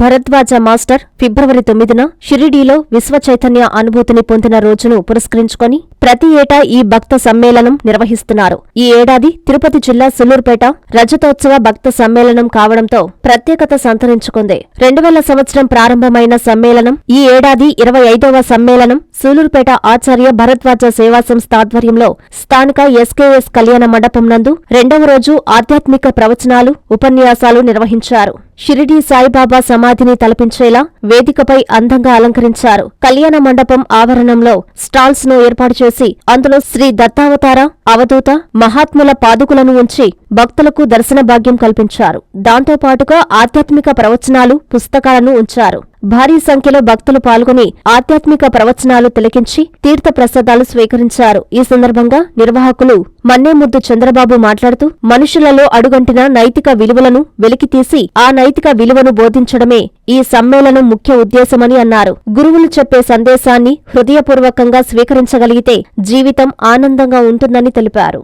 Bharadwaj master ఫిబ్రవరి తొమ్మిదిన షిరిడీలో విశ్వ చైతన్య అనుభూతిని పొందిన రోజును పురస్కరించుకొని ప్రతి ఏటా ఈ భక్త సమ్మేళనం నిర్వహిస్తున్నారు. ఈ ఏడాది తిరుపతి జిల్లా సులూర్పేట రజతోత్సవ భక్త సమ్మేళనం కావడంతో ప్రత్యేకత సంతరించుకుంది. రెండు వేల సంవత్సరం ప్రారంభమైన సమ్మేళనం ఈ ఏడాది ఇరవై ఐదవ సమ్మేళనం సూలూర్పేట ఆచార్య భరద్వాజ సేవా సంస్థ ఆధ్వర్యంలో స్థానిక ఎస్కేఎస్ కళ్యాణ మండపం నందు రెండవ రోజు ఆధ్యాత్మిక ప్రవచనాలు ఉపన్యాసాలు నిర్వహించారు. షిరిడీ సాయిబాబా సమాధిని తలపించేలా వేదికపై అందంగా అలంకరించారు. కళ్యాణ మండపం ఆవరణంలో స్టాల్స్ను ఏర్పాటు చేసి అందులో శ్రీ దత్తావతార అవధూత మహాత్ముల పాదుకులను ఉంచి భక్తులకు దర్శన భాగ్యం కల్పించారు. దాంతోపాటుగా ఆధ్యాత్మిక ప్రవచనాలు పుస్తకాలను ఉంచారు. భారీ సంఖ్యలో భక్తులు పాల్గొని ఆధ్యాత్మిక ప్రవచనాలు తిలకించి తీర్థ ప్రసాదాలు స్వీకరించారు. ఈ సందర్భంగా నిర్వాహకులు మన్నేముద్దు చంద్రబాబు మాట్లాడుతూ మనుషులలో అడుగంటిన నైతిక విలువలను వెలికితీసి ఆ నైతిక విలువను బోధించడమే ఈ సమ్మేళనం ముఖ్య ఉద్దేశమని అన్నారు. గురువులు చెప్పే సందేశాన్ని హృదయపూర్వకంగా స్వీకరించగలిగితే జీవితం ఆనందంగా ఉంటుందని తెలిపారు.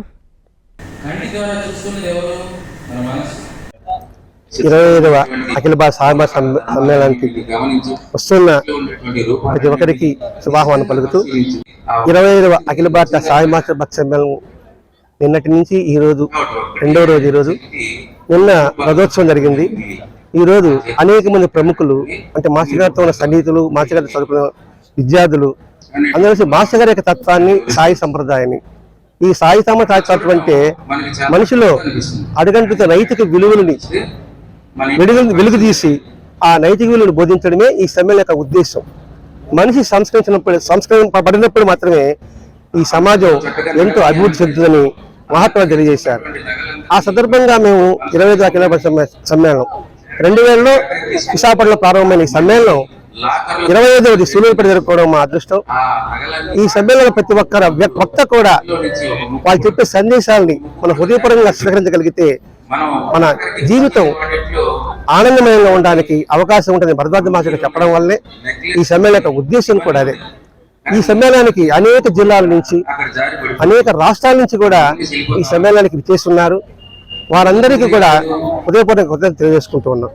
కంటి ద్వారా చూస్తున్నది ఎవరు? ఇరవై ఐదవ అఖిల భారత సాయమ సమ్మేళనానికి వస్తున్న ప్రతి ఒక్కరికి శుభాహ్వానం పలుకుతూ ఇరవై ఐదవ అఖిల భారత సాయి భక్త సమ్మేళనం నిన్నటి నుంచి ఈ రోజు రెండవ రోజు ఈరోజు నిన్న రథోత్సవం జరిగింది ఈ రోజు అనేక మంది ప్రముఖులు అంటే మాస్టర్ గారితో ఉన్న సన్నిహితులు మాస్టర్ గారితో చదువుకున్న విద్యార్థులు అందరూ మాస్టర్ గారి యొక్క తత్వాన్ని సాయి సంప్రదాయాన్ని ఈ సాయి సంప్రదాయ తత్వం అంటే మనిషిలో అనిపిస్తుంది. అడుగంటున్న నైతిక విలువలని వెలుగు వెలుగు తీసి ఆ నైతిక విలువను బోధించడమే ఈ సమ్మెళన యొక్క ఉద్దేశం. మనిషి సంస్కరించినప్పుడు సంస్కరింపబడినప్పుడు మాత్రమే ఈ సమాజం ఎంతో అభివృద్ధి చెందుతుందని మహాత్మా తెలియజేశారు. ఆ సందర్భంగా మేము ఇరవై ఐదు అఖిల సమ్మేళనం. రెండు వేలలో విశాఖపట్నంలో ప్రారంభమైన ఈ సమ్మేళనం ఇరవై ఐదవది సూలూరుపేట జరుపుకోవడం మా అదృష్టం. ఈ సమ్మేళనం ప్రతి ఒక్కరు వక్త కూడా వాళ్ళు చెప్పే సందేశాలని మన హృదయపరంగా స్వీకరించగలిగితే మనం జీవితం ఆనందమయంగా ఉండడానికి అవకాశం ఉంటుంది. భరద్వాజ మాస్టర్ చెప్పడం వల్లే ఈ సమ్మేళన యొక్క ఉద్దేశం కూడా అదే. ఈ సమ్మేళనానికి అనేక జిల్లాల నుంచి అనేక రాష్ట్రాల నుంచి కూడా ఈ సమ్మేళనానికి విచ్చేస్తున్నారు. వారందరికీ కూడా హృదయపూర్వక కృతజ్ఞతలు తెలియజేసుకుంటూ ఉన్నాం.